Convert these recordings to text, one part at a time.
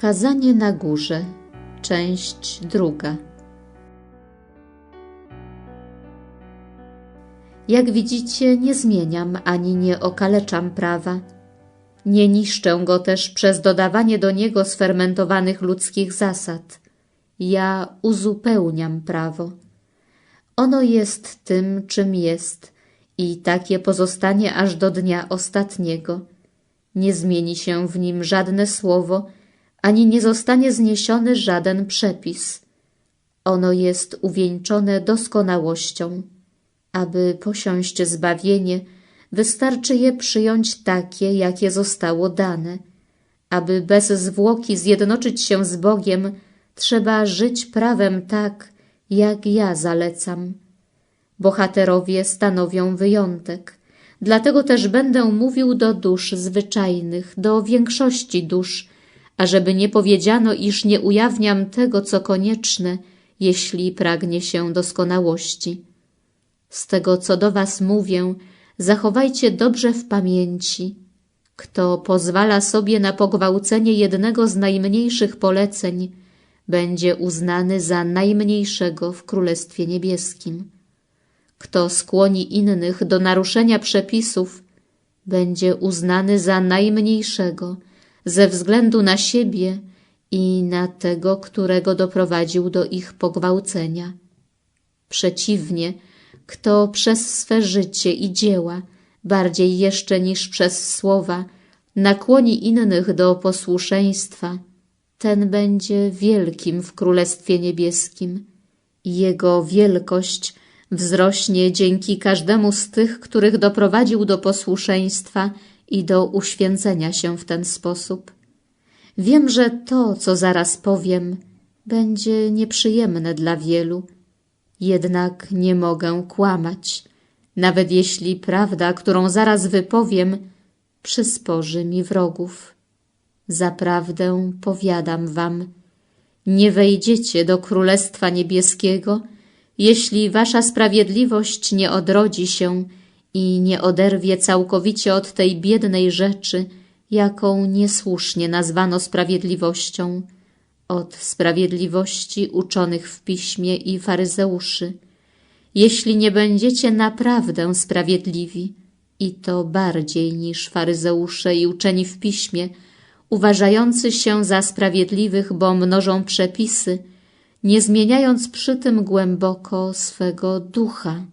Kazanie na górze, część druga. Jak widzicie, nie zmieniam ani nie okaleczam prawa. Nie niszczę go też przez dodawanie do niego sfermentowanych ludzkich zasad. Ja uzupełniam prawo. Ono jest tym, czym jest i takie pozostanie aż do dnia ostatniego. Nie zmieni się w nim żadne słowo, ani nie zostanie zniesiony żaden przepis. Ono jest uwieńczone doskonałością. Aby posiąść zbawienie, wystarczy je przyjąć takie, jakie zostało dane. Aby bez zwłoki zjednoczyć się z Bogiem, trzeba żyć prawem tak, jak ja zalecam. Bohaterowie stanowią wyjątek. Dlatego też będę mówił do dusz zwyczajnych, do większości dusz, ażeby nie powiedziano, iż nie ujawniam tego, co konieczne, jeśli pragnie się doskonałości. Z tego, co do was mówię, zachowajcie dobrze w pamięci. Kto pozwala sobie na pogwałcenie jednego z najmniejszych poleceń, będzie uznany za najmniejszego w Królestwie Niebieskim. Kto skłoni innych do naruszenia przepisów, będzie uznany za najmniejszego ze względu na siebie i na tego, którego doprowadził do ich pogwałcenia. Przeciwnie, kto przez swe życie i dzieła, bardziej jeszcze niż przez słowa, nakłoni innych do posłuszeństwa, ten będzie wielkim w Królestwie Niebieskim. Jego wielkość wzrośnie dzięki każdemu z tych, których doprowadził do posłuszeństwa i do uświęcenia się w ten sposób. Wiem, że to, co zaraz powiem, będzie nieprzyjemne dla wielu, jednak nie mogę kłamać, nawet jeśli prawda, którą zaraz wypowiem, przysporzy mi wrogów. Zaprawdę powiadam wam, nie wejdziecie do Królestwa Niebieskiego, jeśli wasza sprawiedliwość nie odrodzi się i nie oderwie całkowicie od tej biednej rzeczy, jaką niesłusznie nazwano sprawiedliwością, od sprawiedliwości uczonych w piśmie i faryzeuszy. Jeśli nie będziecie naprawdę sprawiedliwi, i to bardziej niż faryzeusze i uczeni w piśmie, uważający się za sprawiedliwych, bo mnożą przepisy, nie zmieniając przy tym głęboko swego ducha.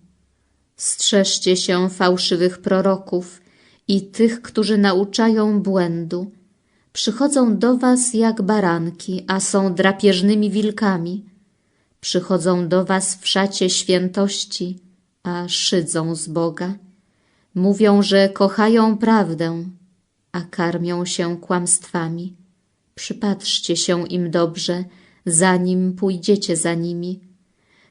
Strzeżcie się fałszywych proroków i tych, którzy nauczają błędu. Przychodzą do was jak baranki, a są drapieżnymi wilkami. Przychodzą do was w szacie świętości, a szydzą z Boga. Mówią, że kochają prawdę, a karmią się kłamstwami. Przypatrzcie się im dobrze, zanim pójdziecie za nimi.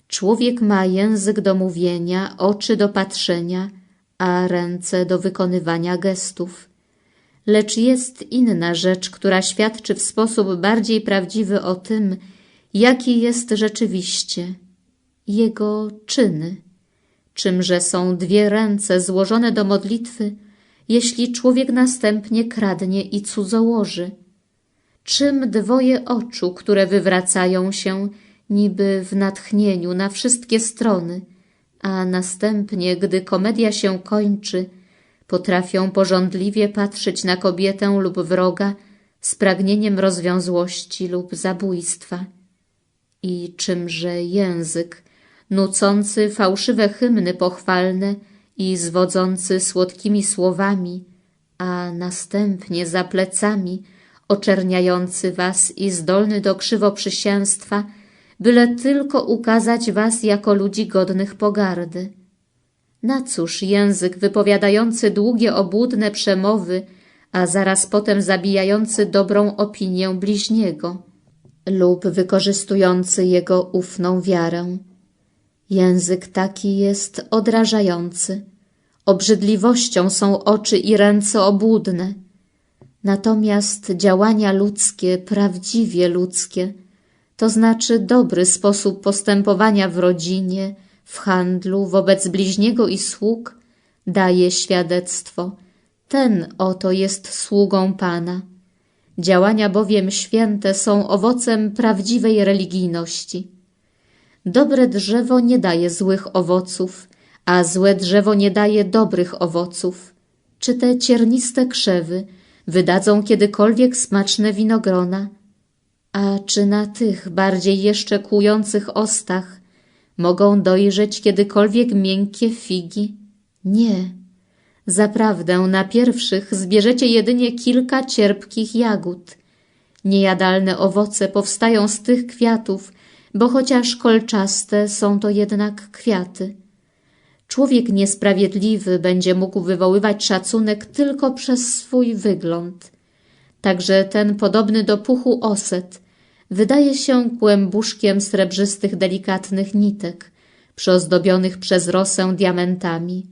Człowiek ma język do mówienia, oczy do patrzenia, a ręce do wykonywania gestów. Lecz jest inna rzecz, która świadczy w sposób bardziej prawdziwy o tym, jaki jest rzeczywiście jego czyny. Czymże są dwie ręce złożone do modlitwy, jeśli człowiek następnie kradnie i cudzołoży? Czym dwoje oczu, które wywracają się niby w natchnieniu na wszystkie strony, a następnie, gdy komedia się kończy, potrafią porządliwie patrzeć na kobietę lub wroga z pragnieniem rozwiązłości lub zabójstwa. I czymże język, nucący fałszywe hymny pochwalne i zwodzący słodkimi słowami, a następnie za plecami oczerniający was i zdolny do krzywoprzysięstwa, byle tylko ukazać was jako ludzi godnych pogardy. Na cóż język wypowiadający długie obłudne przemowy, a zaraz potem zabijający dobrą opinię bliźniego lub wykorzystujący jego ufną wiarę. Język taki jest odrażający. Obrzydliwością są oczy i ręce obłudne. Natomiast działania ludzkie, prawdziwie ludzkie, to znaczy dobry sposób postępowania w rodzinie, w handlu, wobec bliźniego i sług, daje świadectwo. Ten oto jest sługą Pana. Działania bowiem święte są owocem prawdziwej religijności. Dobre drzewo nie daje złych owoców, a złe drzewo nie daje dobrych owoców. Czy te cierniste krzewy wydadzą kiedykolwiek smaczne winogrona? A czy na tych bardziej jeszcze kłujących ostach mogą dojrzeć kiedykolwiek miękkie figi? Nie. Zaprawdę na pierwszych zbierzecie jedynie kilka cierpkich jagód. Niejadalne owoce powstają z tych kwiatów, bo chociaż kolczaste są to jednak kwiaty. Człowiek niesprawiedliwy będzie mógł wywoływać szacunek tylko przez swój wygląd. Także ten podobny do puchu oset wydaje się kłębuszkiem srebrzystych delikatnych nitek, przyozdobionych przez rosę diamentami.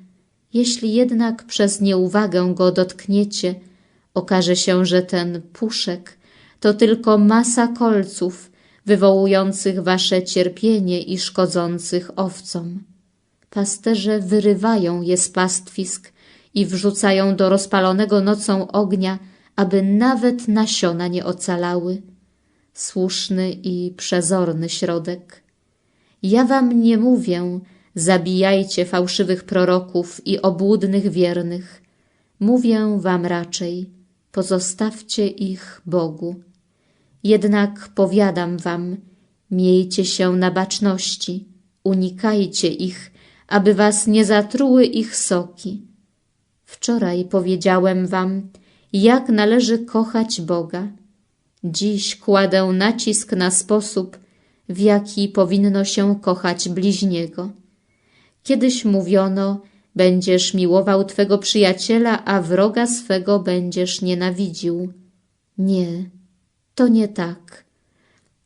Jeśli jednak przez nieuwagę go dotkniecie, okaże się, że ten puszek to tylko masa kolców wywołujących wasze cierpienie i szkodzących owcom. Pasterze wyrywają je z pastwisk i wrzucają do rozpalonego nocą ognia, aby nawet nasiona nie ocalały. Słuszny i przezorny środek. Ja wam nie mówię, zabijajcie fałszywych proroków i obłudnych wiernych. Mówię wam raczej, pozostawcie ich Bogu. Jednak powiadam wam, miejcie się na baczności, unikajcie ich, aby was nie zatruły ich soki. Wczoraj powiedziałem wam, jak należy kochać Boga. Dziś kładę nacisk na sposób, w jaki powinno się kochać bliźniego. Kiedyś mówiono, będziesz miłował twego przyjaciela, a wroga swego będziesz nienawidził. Nie, to nie tak.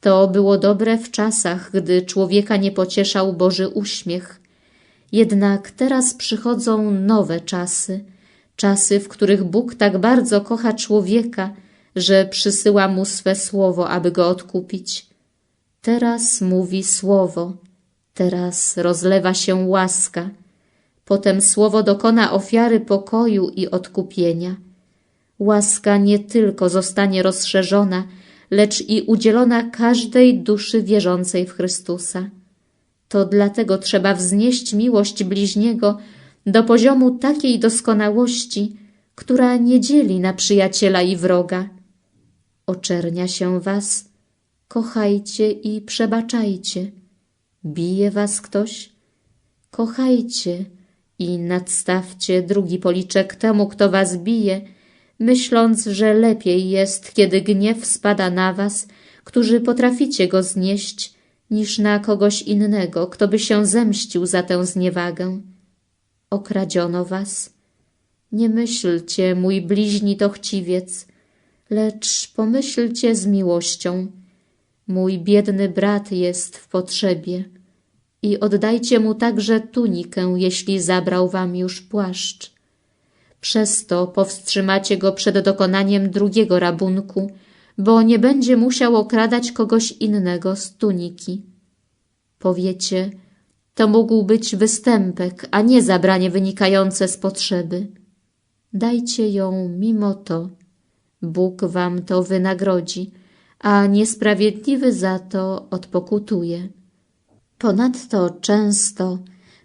To było dobre w czasach, gdy człowieka nie pocieszał Boży uśmiech. Jednak teraz przychodzą nowe czasy, czasy, w których Bóg tak bardzo kocha człowieka, że przysyła mu swe słowo, aby go odkupić. Teraz mówi słowo, teraz rozlewa się łaska, potem słowo dokona ofiary pokoju i odkupienia. Łaska nie tylko zostanie rozszerzona, lecz i udzielona każdej duszy wierzącej w Chrystusa. To dlatego trzeba wznieść miłość bliźniego do poziomu takiej doskonałości, która nie dzieli na przyjaciela i wroga. Oczernia się was, kochajcie i przebaczajcie. Bije was ktoś? Kochajcie i nadstawcie drugi policzek temu, kto was bije, myśląc, że lepiej jest, kiedy gniew spada na was, którzy potraficie go znieść, niż na kogoś innego, kto by się zemścił za tę zniewagę. Okradziono was. Nie myślcie, mój bliźni to chciwiec, lecz pomyślcie z miłością. Mój biedny brat jest w potrzebie i oddajcie mu także tunikę, jeśli zabrał wam już płaszcz. Przez to powstrzymacie go przed dokonaniem drugiego rabunku, bo nie będzie musiał okradać kogoś innego z tuniki. Powiecie, to mógł być występek, a nie zabranie wynikające z potrzeby. Dajcie ją mimo to. Bóg wam to wynagrodzi, a niesprawiedliwy za to odpokutuje. Ponadto często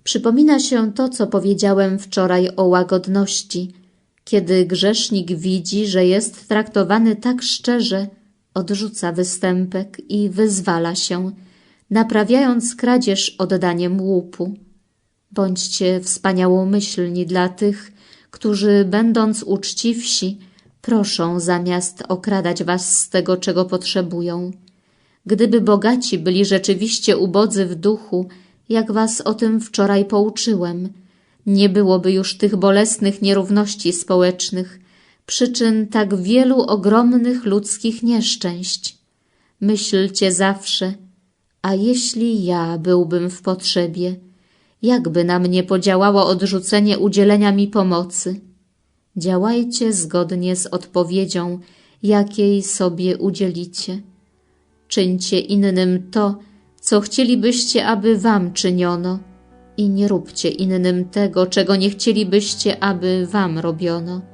przypomina się to, co powiedziałem wczoraj o łagodności. Kiedy grzesznik widzi, że jest traktowany tak szczerze, odrzuca występek i wyzwala się, naprawiając kradzież oddaniem łupu. Bądźcie wspaniałomyślni dla tych, którzy, będąc uczciwsi, proszą zamiast okradać was z tego, czego potrzebują. Gdyby bogaci byli rzeczywiście ubodzy w duchu, jak was o tym wczoraj pouczyłem, nie byłoby już tych bolesnych nierówności społecznych, przyczyn tak wielu ogromnych ludzkich nieszczęść. Myślcie zawsze, a jeśli ja byłbym w potrzebie, jakby na mnie podziałało odrzucenie udzielenia mi pomocy? Działajcie zgodnie z odpowiedzią, jakiej sobie udzielicie. Czyńcie innym to, co chcielibyście, aby wam czyniono i nie róbcie innym tego, czego nie chcielibyście, aby wam robiono